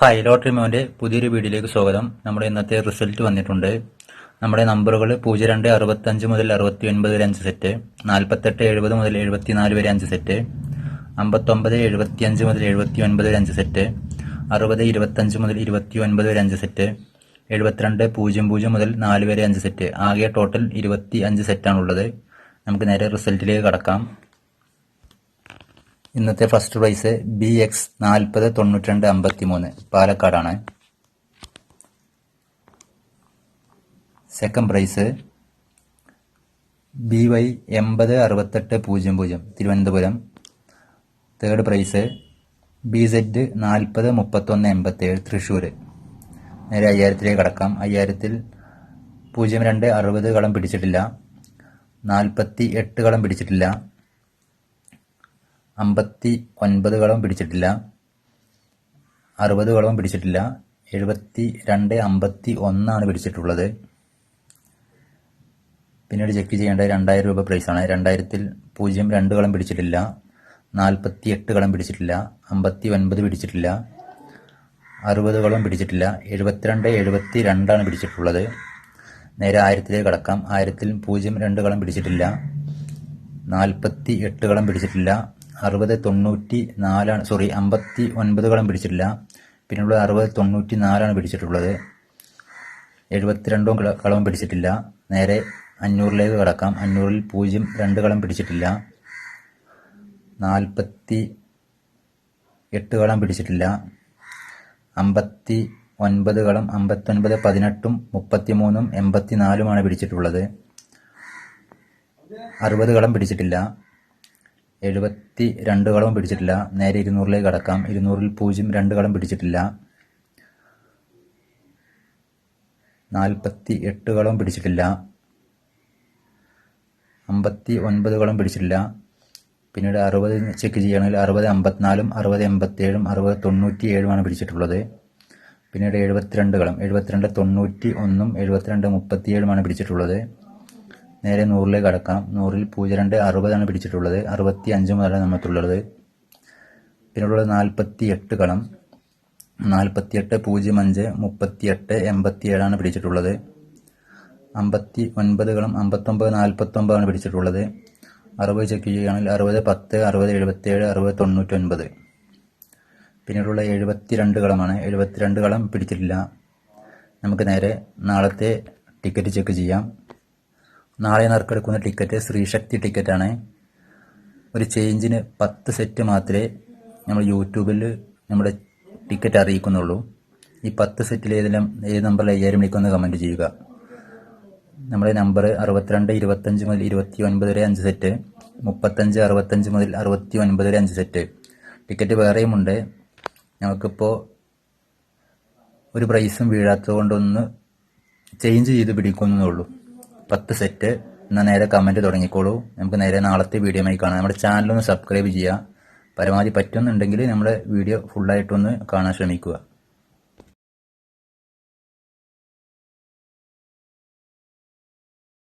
Hi lottery മോന്റെ പുതിയൊരു വീഡിയോയിലേക്ക് സ്വാഗതം. നമ്മുടെ ഇന്നത്തെ റിസൾട്ട് വന്നിട്ടുണ്ട്. നമ്മുടെ നമ്പറുകൾ പൂജ്യം രണ്ട് അറുപത്തഞ്ച് മുതൽ അറുപത്തി ഒൻപത് വരെ അഞ്ച് സെറ്റ് നാൽപ്പത്തെട്ട് എഴുപത് മുതൽ എഴുപത്തിനാല് വരെ അഞ്ച് സെറ്റ് അമ്പത്തൊമ്പത് എഴുപത്തിയഞ്ച് മുതൽ എഴുപത്തി ഒൻപത് വരെ അഞ്ച് സെറ്റ് അറുപത് ഇരുപത്തഞ്ച് മുതൽ ഇരുപത്തി ഒൻപത് വരെ അഞ്ച് സെറ്റ് എഴുപത്തിരണ്ട് പൂജ്യം പൂജ്യം മുതൽ നാല് വരെ അഞ്ച് സെറ്റ് ആകെ ടോട്ടൽ ഇരുപത്തി അഞ്ച് സെറ്റാണുള്ളത്. നമുക്ക് നേരെ റിസൾട്ടിലേക്ക് കടക്കാം. ഇന്നത്തെ ഫസ്റ്റ് പ്രൈസ് ബി എക്സ് നാൽപ്പത് തൊണ്ണൂറ്റിരണ്ട് അമ്പത്തി മൂന്ന് പാലക്കാടാണ്. സെക്കൻഡ് പ്രൈസ് ബി വൈ എൺപത് അറുപത്തെട്ട് പൂജ്യം പൂജ്യം Thiruvananthapuram. Third prize B Z നാൽപ്പത് മുപ്പത്തൊന്ന് എൺപത്തേഴ് തൃശ്ശൂർ നേരെ അയ്യായിരത്തിലേക്ക് കടക്കാം. അയ്യായിരത്തിൽ പൂജ്യം രണ്ട് അറുപത് കളം പിടിച്ചിട്ടില്ല. നാൽപ്പത്തി എട്ട് കളം പിടിച്ചിട്ടില്ല. അമ്പത്തി ഒൻപത് കളവും പിടിച്ചിട്ടില്ല. അറുപത് കളവും പിടിച്ചിട്ടില്ല. എഴുപത്തി രണ്ട് അമ്പത്തി ഒന്നാണ് പിടിച്ചിട്ടുള്ളത്. പിന്നീട് ചെക്ക് ചെയ്യേണ്ടത് രണ്ടായിരം രൂപ പ്രൈസാണ് രണ്ടായിരത്തിൽ പൂജ്യം രണ്ട് കളം പിടിച്ചിട്ടില്ല. നാൽപ്പത്തി എട്ട് കളം പിടിച്ചിട്ടില്ല. അമ്പത്തി ഒൻപത് പിടിച്ചിട്ടില്ല. അറുപത് കളം പിടിച്ചിട്ടില്ല. എഴുപത്തിരണ്ട് എഴുപത്തി രണ്ടാണ് പിടിച്ചിട്ടുള്ളത്. നേരെ ആയിരത്തിലേക്ക് കടക്കാം. ആയിരത്തിൽ പൂജ്യം രണ്ട് കളം പിടിച്ചിട്ടില്ല. നാൽപ്പത്തി എട്ട് കളം പിടിച്ചിട്ടില്ല. അറുപത് തൊണ്ണൂറ്റി നാലാണ് സോറി അമ്പത്തി ഒൻപത് കളം പിടിച്ചിട്ടില്ല. പിന്നെയുള്ളത് അറുപത് തൊണ്ണൂറ്റി നാലാണ് പിടിച്ചിട്ടുള്ളത്. എഴുപത്തിരണ്ടും കളവും പിടിച്ചിട്ടില്ല. നേരെ അഞ്ഞൂറിലേക്ക് കടക്കാം. അഞ്ഞൂറിൽ പൂജ്യം രണ്ട് കളം പിടിച്ചിട്ടില്ല. നാൽപ്പത്തി എട്ട് കളം പിടിച്ചിട്ടില്ല. അമ്പത്തി ഒൻപത് കളം അമ്പത്തൊൻപത് പതിനെട്ടും മുപ്പത്തിമൂന്നും എൺപത്തിനാലുമാണ് പിടിച്ചിട്ടുള്ളത്. അറുപത് കളം പിടിച്ചിട്ടില്ല. എഴുപത്തി രണ്ട് കളവും പിടിച്ചിട്ടില്ല. നേരെ ഇരുന്നൂറിലേക്ക് കടക്കാം. ഇരുന്നൂറിൽ പൂജ്യം രണ്ട് കളം പിടിച്ചിട്ടില്ല. നാൽപ്പത്തി എട്ട് കളവും പിടിച്ചിട്ടില്ല. അമ്പത്തി ഒൻപത് കളം പിടിച്ചിട്ടില്ല. പിന്നീട് അറുപത് ചെക്ക് ചെയ്യുകയാണെങ്കിൽ അറുപത് അമ്പത്തിനാലും അറുപത് എൺപത്തേഴും അറുപത് തൊണ്ണൂറ്റി ഏഴുമാണ് പിടിച്ചിട്ടുള്ളത്. പിന്നീട് എഴുപത്തിരണ്ട് കളം എഴുപത്തിരണ്ട് തൊണ്ണൂറ്റി ഒന്നും എഴുപത്തിരണ്ട് മുപ്പത്തിയേഴുമാണ് പിടിച്ചിട്ടുള്ളത്. നേരെ നൂറിലേക്ക് കടക്കാം. നൂറിൽ പൂജ്യം രണ്ട് അറുപതാണ് പിടിച്ചിട്ടുള്ളത്. അറുപത്തി അഞ്ച് മുതലാണ് നമുക്കുള്ളത് പിന്നുള്ളത് നാൽപ്പത്തി എട്ട് കളം. നാൽപ്പത്തിയെട്ട് പൂജ്യം അഞ്ച് മുപ്പത്തിയെട്ട് എൺപത്തി ഏഴാണ് പിടിച്ചിട്ടുള്ളത്. അമ്പത്തി ഒൻപത് കളം അമ്പത്തൊമ്പത് നാൽപ്പത്തൊമ്പതാണ് പിടിച്ചിട്ടുള്ളത്. അറുപത് ചെക്ക് ചെയ്യുകയാണെങ്കിൽ അറുപത് പത്ത് അറുപത് എഴുപത്തിയേഴ് അറുപത് തൊണ്ണൂറ്റൊൻപത്. പിന്നീടുള്ള എഴുപത്തിരണ്ട് കളമാണ്. എഴുപത്തിരണ്ട് കളം പിടിച്ചിട്ടില്ല. നമുക്ക് നേരെ നാളത്തെ ടിക്കറ്റ് ചെക്ക് ചെയ്യാം. നാളെ നറുക്കെടുക്കുന്ന ടിക്കറ്റ് ശ്രീശക്തി ടിക്കറ്റാണ്. ഒരു ചേഞ്ചിന് പത്ത് സെറ്റ് മാത്രമേ നമ്മൾ യൂട്യൂബിൽ നമ്മുടെ ടിക്കറ്റ് അറിയിക്കുന്നുള്ളൂ. ഈ പത്ത് സെറ്റിൽ ഏതെല്ലാം ഏത് നമ്പറിൽ അയ്യായിരം മണിക്കൊന്ന് കമന്റ് ചെയ്യുക. നമ്മുടെ നമ്പർ അറുപത്തിരണ്ട് ഇരുപത്തഞ്ച് മുതൽ ഇരുപത്തി ഒൻപത് വരെ അഞ്ച് സെറ്റ് മുപ്പത്തഞ്ച് അറുപത്തഞ്ച് മുതൽ അറുപത്തി ഒൻപത് വരെ അഞ്ച് സെറ്റ് ടിക്കറ്റ് വേറെയുമുണ്ട് നമുക്കിപ്പോൾ ഒരു പ്രൈസും വീഴാത്തത് കൊണ്ടൊന്ന് ചേഞ്ച് ചെയ്ത് പിടിക്കുന്നേ ഉള്ളൂ. പത്ത് സെറ്റ്. എന്നാൽ നേരെ കമന്റ് തുടങ്ങിക്കോളൂ. നമുക്ക് നേരെ നാളത്തെ വീഡിയോമായി കാണാം. നമ്മുടെ ചാനലൊന്ന് സബ്സ്ക്രൈബ് ചെയ്യുക. പരമാവധി പറ്റുന്നുണ്ടെങ്കിൽ നമ്മുടെ വീഡിയോ ഫുള്ളായിട്ടൊന്ന് കാണാൻ ശ്രമിക്കുക.